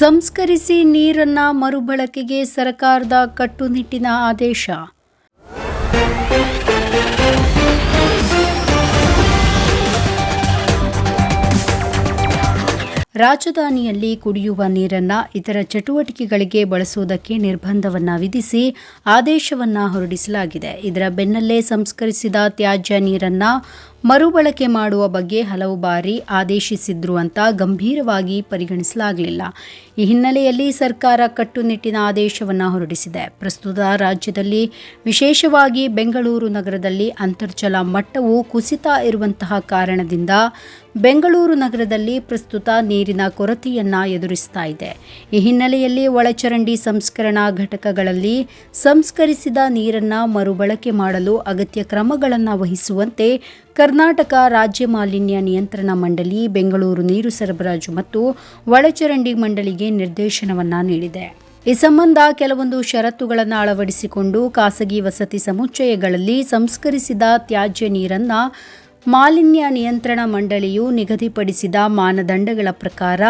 ಸಂಸ್ಕರಿಸಿ ನೀರನ್ನ ಮರುಬಳಕೆಗೆ ಸರ್ಕಾರದ ಕಟ್ಟುನಿಟ್ಟಿನ ಆದೇಶ. ರಾಜಧಾನಿಯಲ್ಲಿ ಕುಡಿಯುವ ನೀರನ್ನ ಇತರ ಚಟುವಟಿಕೆಗಳಿಗೆ ಬಳಸುವುದಕ್ಕೆ ನಿರ್ಬಂಧವನ್ನ ವಿಧಿಸಿ ಆದೇಶವನ್ನ ಹೊರಡಿಸಲಾಗಿದೆ. ಇದರ ಬೆನ್ನಲ್ಲೇ ಸಂಸ್ಕರಿಸಿದ ತ್ಯಾಜ್ಯ ನೀರನ್ನ ಮರುಬಳಕೆ ಮಾಡುವ ಬಗ್ಗೆ ಹಲವು ಬಾರಿ ಆದೇಶಿಸಿದ್ರು ಅಂತ ಗಂಭೀರವಾಗಿ ಪರಿಗಣಿಸಲಾಗಲಿಲ್ಲ. ಈ ಹಿನ್ನೆಲೆಯಲ್ಲಿ ಸರ್ಕಾರ ಕಟ್ಟುನಿಟ್ಟಿನ ಆದೇಶವನ್ನು ಹೊರಡಿಸಿದೆ. ಪ್ರಸ್ತುತ ರಾಜ್ಯದಲ್ಲಿ ವಿಶೇಷವಾಗಿ ಬೆಂಗಳೂರು ನಗರದಲ್ಲಿ ಅಂತರ್ಜಲ ಮಟ್ಟವು ಕುಸಿತ ಇರುವಂತಹ ಕಾರಣದಿಂದ ಬೆಂಗಳೂರು ನಗರದಲ್ಲಿ ಪ್ರಸ್ತುತ ನೀರಿನ ಕೊರತೆಯನ್ನು ಎದುರಿಸ್ತಾ ಇದೆ. ಈ ಹಿನ್ನೆಲೆಯಲ್ಲಿ ಒಳಚರಂಡಿ ಸಂಸ್ಕರಣಾ ಘಟಕಗಳಲ್ಲಿ ಸಂಸ್ಕರಿಸಿದ ನೀರನ್ನು ಮರುಬಳಕೆ ಮಾಡಲು ಅಗತ್ಯ ಕ್ರಮಗಳನ್ನು ವಹಿಸುವಂತೆ ಕರ್ನಾಟಕ ರಾಜ್ಯ ಮಾಲಿನ್ಯ ನಿಯಂತ್ರಣ ಮಂಡಳಿ ಬೆಂಗಳೂರು ನೀರು ಸರಬರಾಜು ಮತ್ತು ಒಳಚರಂಡಿ ಮಂಡಳಿಗೆ ನಿರ್ದೇಶನವನ್ನು ನೀಡಿದೆ. ಈ ಸಂಬಂಧ ಕೆಲವೊಂದು ಷರತ್ತುಗಳನ್ನು ಅಳವಡಿಸಿಕೊಂಡು ಖಾಸಗಿ ವಸತಿ ಸಮುಚ್ಚಯಗಳಲ್ಲಿ ಸಂಸ್ಕರಿಸಿದ ತ್ಯಾಜ್ಯ ನೀರನ್ನ ಮಾಲಿನ್ಯ ನಿಯಂತ್ರಣ ಮಂಡಳಿಯು ನಿಗದಿಪಡಿಸಿದ ಮಾನದಂಡಗಳ ಪ್ರಕಾರ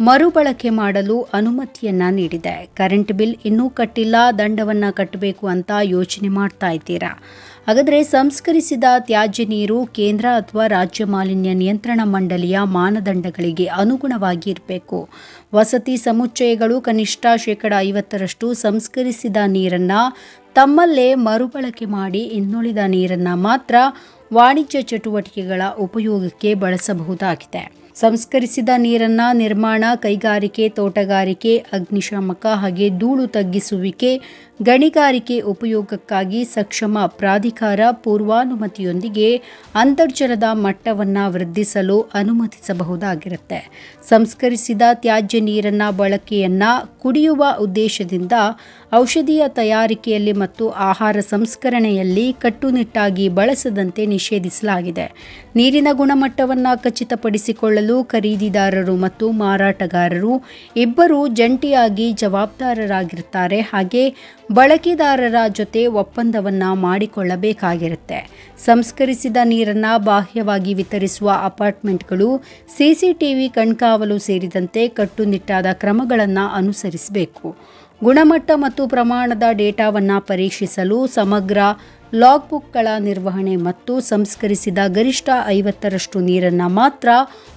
ಮರುಬಳಕೆ ಮಾಡಲು ಅನುಮತಿಯನ್ನ ನೀಡಿದೆ. ಕರೆಂಟ್ ಬಿಲ್ ಇನ್ನೂ ಕಟ್ಟಿಲ್ಲ, ದಂಡವನ್ನ ಕಟ್ಟಬೇಕು ಅಂತ ಯೋಚನೆ ಮಾಡ್ತಾ ಇದ್ದೀರಾ? ಹಾಗಾದರೆ ಸಂಸ್ಕರಿಸಿದ ತ್ಯಾಜ್ಯ ನೀರು ಕೇಂದ್ರ ಅಥವಾ ರಾಜ್ಯ ಮಾಲಿನ್ಯ ನಿಯಂತ್ರಣ ಮಂಡಳಿಯ ಮಾನದಂಡಗಳಿಗೆ ಅನುಗುಣವಾಗಿ ಇರಬೇಕು. ವಸತಿ ಸಮುಚ್ಚಯಗಳು ಕನಿಷ್ಠ ಶೇಕಡ ಐವತ್ತರಷ್ಟು ಸಂಸ್ಕರಿಸಿದ ನೀರನ್ನು ತಮ್ಮಲ್ಲೇ ಮರುಬಳಕೆ ಮಾಡಿ ಇನ್ನುಳಿದ ನೀರನ್ನು ಮಾತ್ರ ವಾಣಿಜ್ಯ ಚಟುವಟಿಕೆಗಳ ಉಪಯೋಗಕ್ಕೆ ಬಳಸಬಹುದಾಗಿದೆ. ಸಂಸ್ಕರಿಸಿದ ನೀರನ್ನು ನಿರ್ಮಾಣ ಕೈಗಾರಿಕೆ ತೋಟಗಾರಿಕೆ ಅಗ್ನಿಶಾಮಕ ಹಾಗೆ ಧೂಳು ತಗ್ಗಿಸುವಿಕೆ ಗಣಿಗಾರಿಕೆ ಉಪಯೋಗಕ್ಕಾಗಿ ಸಕ್ಷಮ ಪ್ರಾಧಿಕಾರ ಪೂರ್ವಾನುಮತಿಯೊಂದಿಗೆ ಅಂತರ್ಜಲದ ಮಟ್ಟವನ್ನು ವೃದ್ಧಿಸಲು ಅನುಮತಿಸಬಹುದಾಗಿರುತ್ತೆ. ಸಂಸ್ಕರಿಸಿದ ತ್ಯಾಜ್ಯ ನೀರನ್ನು ಬಳಕೆಯನ್ನು ಕುಡಿಯುವ ಉದ್ದೇಶದಿಂದ ಔಷಧೀಯ ತಯಾರಿಕೆಯಲ್ಲಿ ಮತ್ತು ಆಹಾರ ಸಂಸ್ಕರಣೆಯಲ್ಲಿ ಕಟ್ಟುನಿಟ್ಟಾಗಿ ಬಳಸದಂತೆ ನಿಷೇಧಿಸಲಾಗಿದೆ. ನೀರಿನ ಗುಣಮಟ್ಟವನ್ನು ಖಚಿತಪಡಿಸಿಕೊಳ್ಳಲು ಖರೀದಿದಾರರು ಮತ್ತು ಮಾರಾಟಗಾರರು ಇಬ್ಬರು ಜಂಟಿಯಾಗಿ ಜವಾಬ್ದಾರರಾಗಿರುತ್ತಾರೆ ಹಾಗೆ ಬಳಕೆದಾರರ ಜೊತೆ ಒಪ್ಪಂದವನ್ನು ಮಾಡಿಕೊಳ್ಳಬೇಕಾಗಿರುತ್ತೆ. ಸಂಸ್ಕರಿಸಿದ ನೀರನ್ನು ಬಾಹ್ಯವಾಗಿ ವಿತರಿಸುವ ಅಪಾರ್ಟ್ಮೆಂಟ್ಗಳು, ಸಿಸಿಟಿವಿ ಕಣ್ಕಾವಲು ಸೇರಿದಂತೆ ಕಟ್ಟುನಿಟ್ಟಾದ ಕ್ರಮಗಳನ್ನು ಅನುಸರಿಸಬೇಕು. ಗುಣಮಟ್ಟ ಮತ್ತು ಪ್ರಮಾಣದ ಡೇಟಾವನ್ನು ಪರೀಕ್ಷಿಸಲು ಸಮಗ್ರ ಲಾಗ್ಬುಕ್ಗಳ ನಿರ್ವಹಣೆ ಮತ್ತು ಸಂಸ್ಕರಿಸಿದ ಗರಿಷ್ಠ ಐವತ್ತರಷ್ಟು ನೀರನ್ನು ಮಾತ್ರ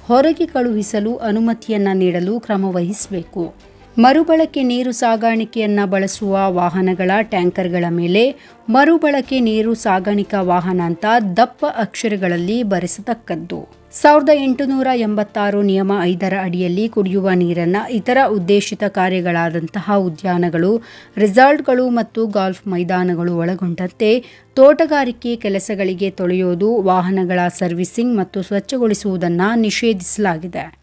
ಹೊರಗೆ ಕಳುಹಿಸಲು ಅನುಮತಿಯನ್ನು ನೀಡಲು ಕ್ರಮ ವಹಿಸಬೇಕು. ಮರುಬಳಕೆ ನೀರು ಸಾಗಾಣಿಕೆಯನ್ನು ಬಳಸುವ ವಾಹನಗಳ ಟ್ಯಾಂಕರ್ಗಳ ಮೇಲೆ ಮರುಬಳಕೆ ನೀರು ಸಾಗಾಣಿಕಾ ವಾಹನ ಅಂತ ದಪ್ಪ ಅಕ್ಷರಗಳಲ್ಲಿ ಬರೆಸತಕ್ಕದ್ದು. ಸಾವಿರದ ಎಂಟುನೂರ ಎಂಬತ್ತಾರು ನಿಯಮ ಐದರ ಅಡಿಯಲ್ಲಿ ಕುಡಿಯುವ ನೀರನ್ನು ಇತರ ಉದ್ದೇಶಿತ ಕಾರ್ಯಗಳಾದಂತಹ ಉದ್ಯಾನಗಳು, ರೆಸಾರ್ಟ್ಗಳು ಮತ್ತು ಗಾಲ್ಫ್ ಮೈದಾನಗಳು ಒಳಗೊಂಡಂತೆ ತೋಟಗಾರಿಕೆ ಕೆಲಸಗಳಿಗೆ ತೊಳೆಯೋದು, ವಾಹನಗಳ ಸರ್ವಿಸಿಂಗ್ ಮತ್ತು ಸ್ವಚ್ಛಗೊಳಿಸುವುದನ್ನು ನಿಷೇಧಿಸಲಾಗಿದೆ.